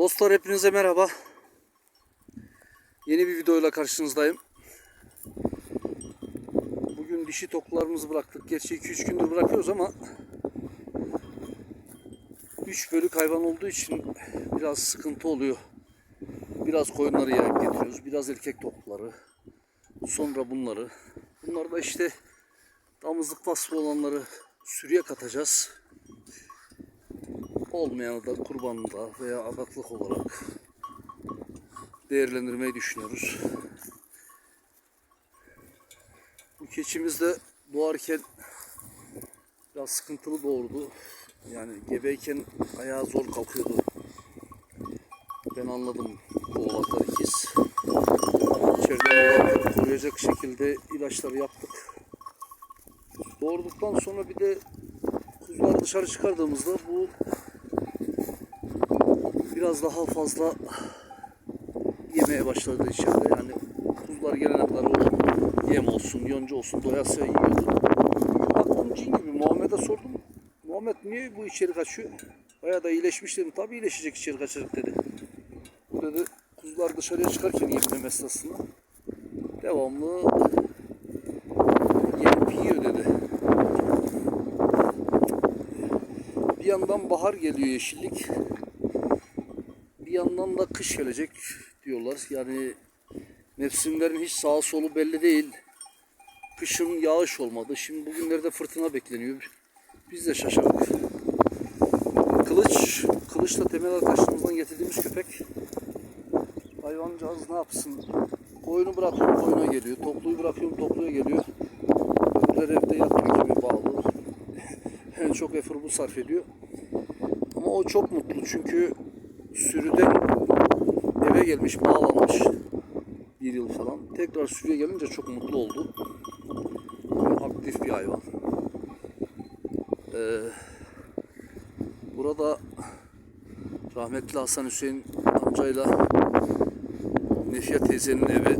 Dostlar hepinize merhaba. Yeni bir videoyla karşınızdayım. Bugün dişi toklarımızı bıraktık. Gerçi 2-3 gündür bırakıyoruz ama 3 bölük hayvan olduğu için biraz sıkıntı oluyor. Biraz koyunları yayıp getiriyoruz. Biraz erkek tokları. Sonra bunları. Bunlar da işte damızlık vasfı olanları sürüye katacağız olmayanı da kurbanında veya adaklık olarak değerlendirmeyi düşünüyoruz. Bu keçimiz de doğarken biraz sıkıntılı doğurdu. Yani gebeyken ayağı zor kalkıyordu. Ben anladım bu oğlaklar ikiz. İçeriden oğlakları koruyacak şekilde ilaçları yaptık. Doğurduktan sonra bir de kuzuları dışarı çıkardığımızda bu biraz daha fazla yemeye başladı içeride. Yani kuzular gelene kadar o yem olsun, yonca olsun doyasıya yiyordu. Baktım cin gibi Muhammed'e sordum. Muhammed niye bu içeri kaçıyor? Bayağı da iyileşmiş dedim. Tabii iyileşecek içeri kaçacak dedi. Bu dedi kuzular dışarıya çıkarken yemleme esnasında devamlı yem yiyor dedi. Bir yandan bahar geliyor yeşillik bir yandan da kış gelecek diyorlar. Yani mevsimlerin hiç sağa solu belli değil. Kışın yağış olmadı. Şimdi bugünlerde fırtına bekleniyor. Biz de şaşırdık. Kılıç, Kılıç'la temel arkadaşlarımızdan getirdiğimiz köpek. Hayvancağız ne yapsın? Koyunu bırakıyorum koyuna geliyor. Topluyu bırakıyorum topluya geliyor. Öbürler evde yatıyor gibi bağlı. en çok efor bu sarf ediyor. Ama o çok mutlu çünkü sürüden eve gelmiş, bağlanmış bir yıl falan. Tekrar sürüye gelince çok mutlu oldu. Aktif bir hayvan. Ee, burada rahmetli Hasan Hüseyin amcayla Nefiye teyzenin evi.